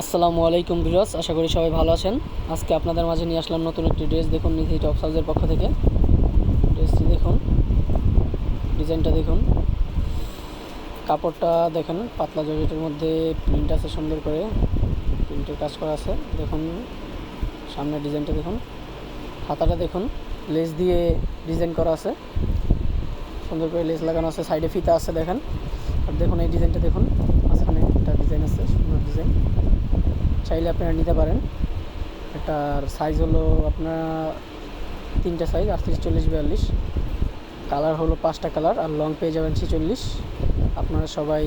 আসসালামু আলাইকুম বিরস আশা করি সবাই ভালো আছেন। আজকে আপনাদের মাঝে নিয়ে আসলাম নতুন একটি ড্রেস দেখুন, নিধি টপ হাউসের পক্ষ থেকে। ড্রেসটি দেখুন, ডিজাইনটা দেখুন। কাপড়টা দেখেন, পাতলা জর্জেটের মধ্যে প্রিন্ট আছে সুন্দর করে। প্রিন্টের কাজ করা আছে, দেখুন। সামনের ডিজাইনটা দেখুন। হাতাটা দেখুন, লেস দিয়ে ডিজাইন করা আছে। সুন্দর করে লেস লাগানো আছে, সাইডে ফিতা আছে, দেখেন। আর দেখুন, এই ডিজাইনটা দেখুন, মাঝখানে একটা ডিজাইন আছে সুন্দর ডিজাইন চাইলে আপনারা নিতে পারেন। এটার সাইজ হলো আপনার তিনটা সাইজ আটত্রিশ চল্লিশ বিয়াল্লিশ। কালার হলো পাঁচটা কালার আর লং পেয়ে যাবেন ছেচল্লিশ। আপনারা সবাই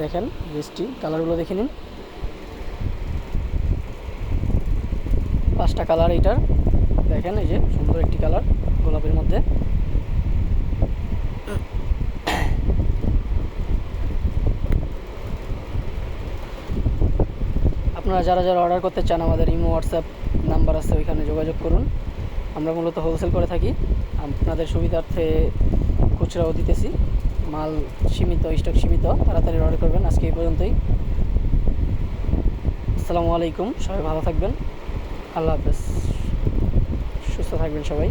দেখেন ড্রেসটি কালারগুলো দেখে নিন। পাঁচটা কালার এটার। দেখেন এই যে সুন্দর একটি কালার গোলাপের মধ্যে। আপনারা যারা যারা অর্ডার করতে চান, আমাদের ইমো হোয়াটসঅ্যাপ নাম্বার আছে, ওইখানে যোগাযোগ করুন। আমরা মূলত হোলসেল করে থাকি। আপনাদের সুবিধার্থে খুচরাও দিতেছি। মাল সীমিত স্টক সীমিত। তাড়াতাড়ি অর্ডার করবেন। আজকে এই পর্যন্তই। আসসালামু আলাইকুম। সবাই ভালো থাকবেন। আল্লাহ হাফেজ। সুস্থ থাকবেন সবাই।